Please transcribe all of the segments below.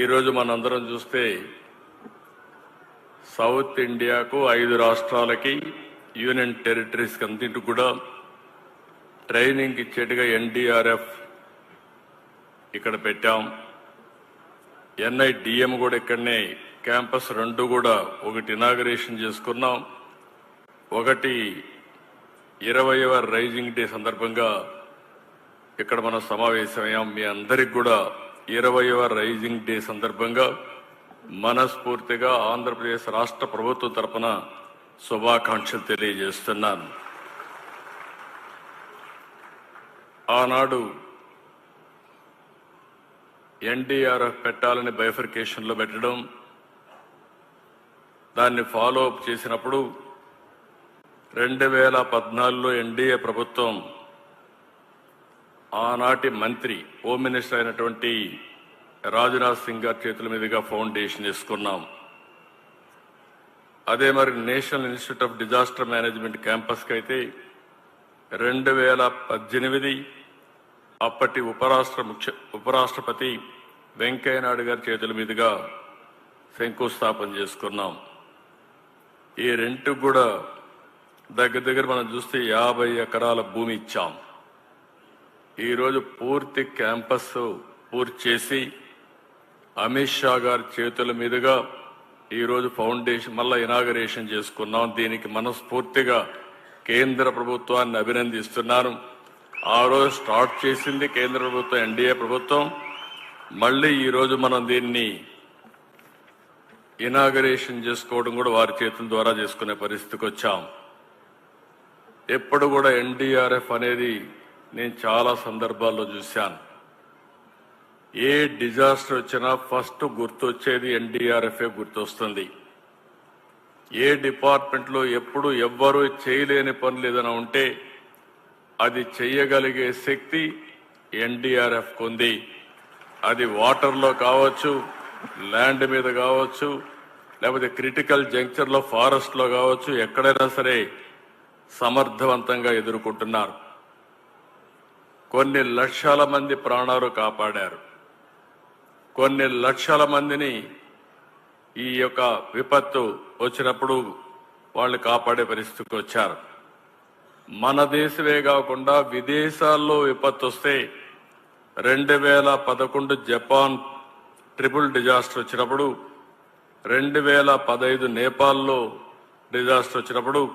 ఈరోజు మనందరం చూస్తే సౌత్ ఇండియాకు ఐదు రాష్ట్రాలకి యూనియన్ టెరిటరీస్కి అంతింటి కూడా ట్రైనింగ్ ఇచ్చేట్టుగా ఎన్డీఆర్ఎఫ్ ఇక్కడ పెట్టాం. ఎన్ఐడిఎం కూడా ఇక్కడనే క్యాంపస్ రెండు కూడా ఒకటి ఇనాగరేషన్ చేసుకున్నాం. ఒకటి ఇరవైవ రైజింగ్ డే సందర్భంగా ఇక్కడ మనం సమావేశమయ్యాం. మీ అందరికి కూడా ఇరవయవ రైజింగ్ డే సందర్భంగా మనస్ఫూర్తిగా ఆంధ్రప్రదేశ్ రాష్ట్ర ప్రభుత్వం తరపున శుభాకాంక్షలు తెలియజేస్తున్నాను. ఆనాడు ఎన్డీఆర్ఎఫ్ పెట్టాలని బైఫర్కేషన్లో పెట్టడం దాన్ని ఫాలో అప్ చేసినప్పుడు రెండు వేల పద్నాలుగులో ఎన్డీఏ ప్రభుత్వం ఆనాటి మంత్రి హోమ్ మినిస్టర్ అయినటువంటి రాజ్నాథ్ సింగ్ గారి చేతుల మీదుగా ఫౌండేషన్ తీసుకున్నాం అదే మరి national institute of disaster management క్యాంపస్కి అయితే రెండు వేల పద్దెనిమిది అప్పటి ఉపరాష్ట్ర ముఖ్య ఉపరాష్ట్రపతి వెంకయ్యనాయుడు గారి చేతుల మీదుగా శంకుస్థాపన చేసుకున్నాం. ఈ రెంటు కూడా దగ్గర దగ్గర మనం చూస్తే యాభై ఎకరాల భూమి ఇచ్చాం. ఈరోజు పూర్తి క్యాంపస్ పూర్తి చేసి అమిత్ షా గారి చేతుల మీదుగా ఈరోజు ఫౌండేషన్ మళ్ళా ఇనాగరేషన్ చేసుకున్నాం. దీనికి మనస్ఫూర్తిగా కేంద్ర ప్రభుత్వాన్ని అభినందిస్తున్నాను. ఆ రోజు స్టార్ట్ చేసింది కేంద్ర ప్రభుత్వం ఎన్డీఏ ప్రభుత్వం. మళ్ళీ ఈరోజు మనం దీన్ని ఇనాగరేషన్ చేసుకోవడం కూడా వారి చేతుల ద్వారా చేసుకునే పరిస్థితికి వచ్చాం. ఎప్పుడు కూడా ఎన్డీఆర్ఎఫ్ అనేది నేను చాలా సందర్భాల్లో చూశాను. ఏ డిజాస్టర్ వచ్చినా ఫస్ట్ గుర్తొచ్చేది ఎన్డీఆర్ఎఫ్ఏ గుర్తొస్తుంది. ఏ డిపార్ట్మెంట్లో ఎప్పుడు ఎవ్వరూ చేయలేని పనులు ఏదైనా ఉంటే అది చేయగలిగే శక్తి ఎన్డీఆర్ఎఫ్కి ఉంది అది వాటర్లో కావచ్చు ల్యాండ్ మీద కావచ్చు లేకపోతే క్రిటికల్ జంక్చర్లో ఫారెస్ట్లో కావచ్చు ఎక్కడైనా సరే సమర్థవంతంగా ఎదుర్కొంటున్నారు. కొన్ని లక్షల మంది ప్రాణాలు కాపాడారు. కొన్ని లక్షల మందిని ఈ యొక్క విపత్తు వచ్చినప్పుడు వాళ్ళు కాపాడే పరిస్థితికి వచ్చారు. మన దేశమే కాకుండా విదేశాల్లో విపత్తు వస్తే రెండు వేల పదకొండు జపాన్ ట్రిపుల్ డిజాస్టర్ వచ్చినప్పుడు రెండు వేల పదహైదు నేపాల్లో డిజాస్టర్ వచ్చినప్పుడు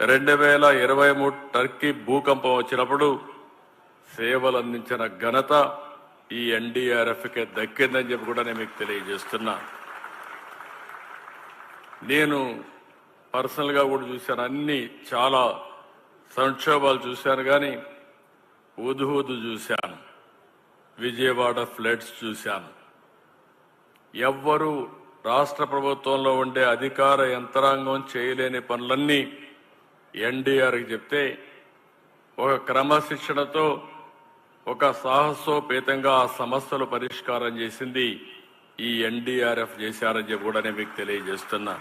రెండు వేల ఇరవై మూడు టర్కీ భూకంపం వచ్చినప్పుడు సేవలు అందించిన ఘనత ఈ ఎన్డీఆర్ఎఫ్కే దక్కిందని చెప్పి కూడా నేను మీకు తెలియజేస్తున్నా. నేను పర్సనల్గా కూడా చూశాను అన్ని చాలా సంక్షోభాలు చూశాను కానీ ఉదుహుదు చూశాను. విజయవాడ ఫ్లడ్స్ చూశాను. ఎవ్వరూ రాష్ట్ర ప్రభుత్వంలో ఉండే అధికార యంత్రాంగం చేయలేని పనులన్నీ ఎన్డీఆర్కి చెప్తే ఒక క్రమశిక్షణతో ఒక సాహసోపేతంగా ఆ సమస్యలు పరిష్కారం చేసింది ఈ ఎన్డీఆర్ఎఫ్ చేశారని చెప్పి కూడా మీకు తెలియజేస్తున్నా.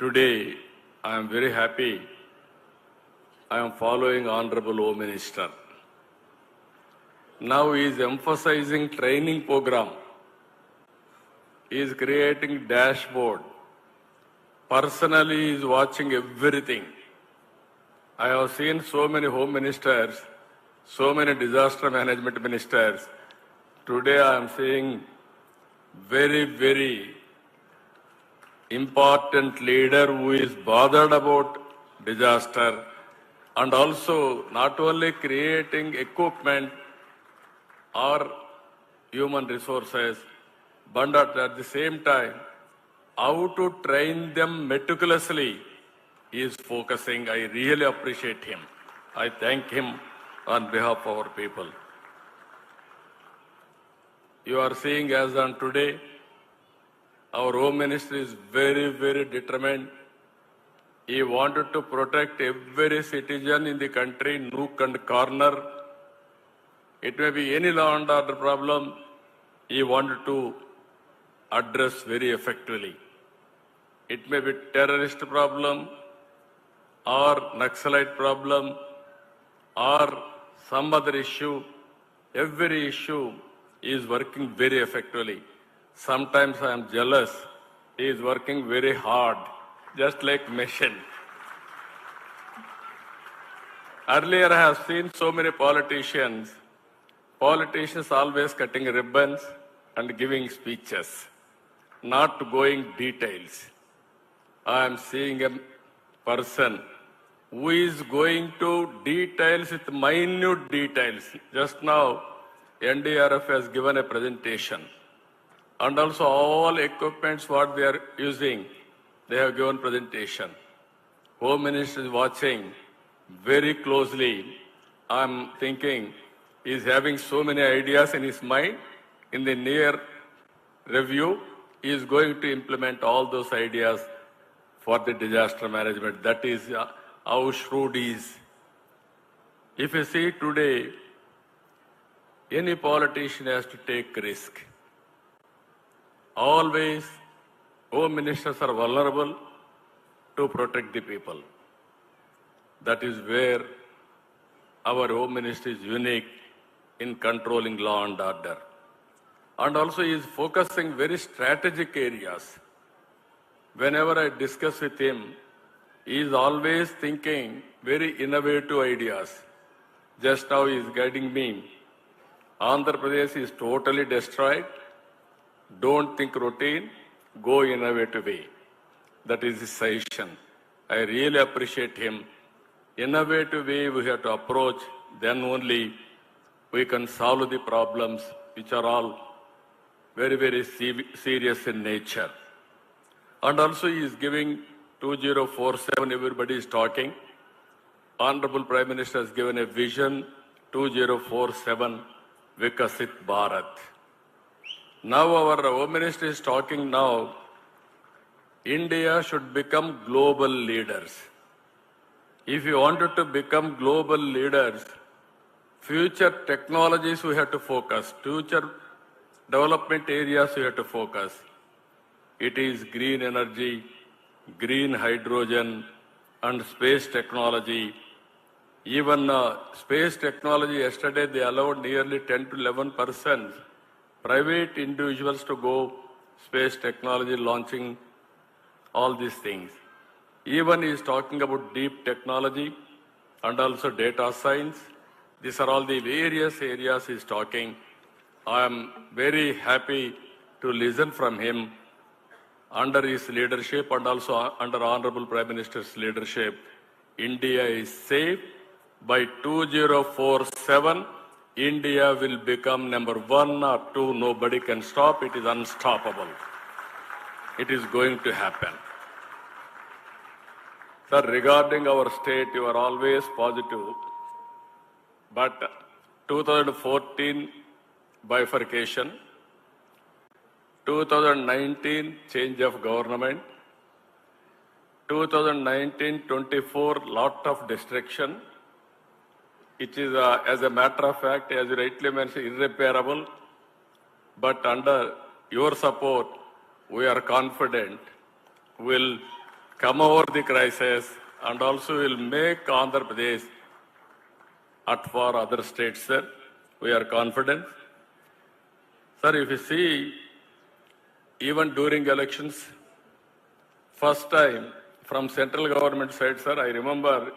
Today I'm very happy I'm following honourable home minister now is emphasising training programme is creating dashboard personally is watching everything i have seen so many home ministers so many disaster management ministers. Today i am seeing very very important leader who is bothered about disaster and also not only creating equipment or human resources, but at, the same time, how to train them meticulously is focusing. I really appreciate him. I thank him on behalf of our people. You are seeing as on today, our Home Minister is very, very determined. He wanted to protect every citizen in the country, nook and corner. It may be any law and order problem he wanted to address very effectively. It may be terrorist problem or Naxalite problem or some other issue. Every issue is working very effectively. Sometimes I am jealous. He is working very hard, just like machine. Earlier, I have seen so many politicians. Politicians always cutting ribbons and giving speeches, not going details. I am seeing a person who is going to details with minute details. Just now, NDRF has given a presentation. And also all equipments what they are using, they have given presentation. Home Minister is watching very closely. I'm thinking he's having so many ideas in his mind. In the near review, he is going to implement all those ideas for the disaster management. That is uh, how shrewd he is. If you see today, any politician has to take risk. Always, home ministers are vulnerable to protect the people. That is where our home minister is unique in controlling law and order. And also he is focusing very strategic areas. Whenever I discuss with him, he is always thinking very innovative ideas. Just now he is guiding me. Andhra Pradesh is totally destroyed. Don't think routine, go innovative way. That is his suggestion. I really appreciate him. Innovative way we have to approach, then only we can solve the problems which are all very, very serious in nature. And also he is giving 2047, everybody is talking. Honorable Prime Minister has given a vision 2047 Vikasit Bharat. Now our Home Minister is talking now, India should become global leaders. If you wanted to become global leaders, future technologies we have to focus, future development areas we have to focus. It is green energy, green hydrogen, and space technology. Even uh, space technology, yesterday they allowed nearly 10 to 11 percent private individuals to go space technology launching all these things. Even he is talking about deep technology and also data science. These are all the various areas he is talking. I am very happy to listen from him under his leadership and also under Honorable Prime Minister's leadership. India is safe. By 2047, India will become number one or two. Nobody can stop. It is unstoppable. It is going to happen. Sir, regarding our state, you are always positive. But 2014 bifurcation, 2019 change of government, 2019-24 lot of destruction, which is, uh, as a matter of fact, as you rightly mentioned, irreparable. But under your support, we are confident we'll come over the crisis and also will make Andhra Pradesh at for other states, sir. We are confident. Sir, if you see, even during elections, first time from central government side, sir, I remember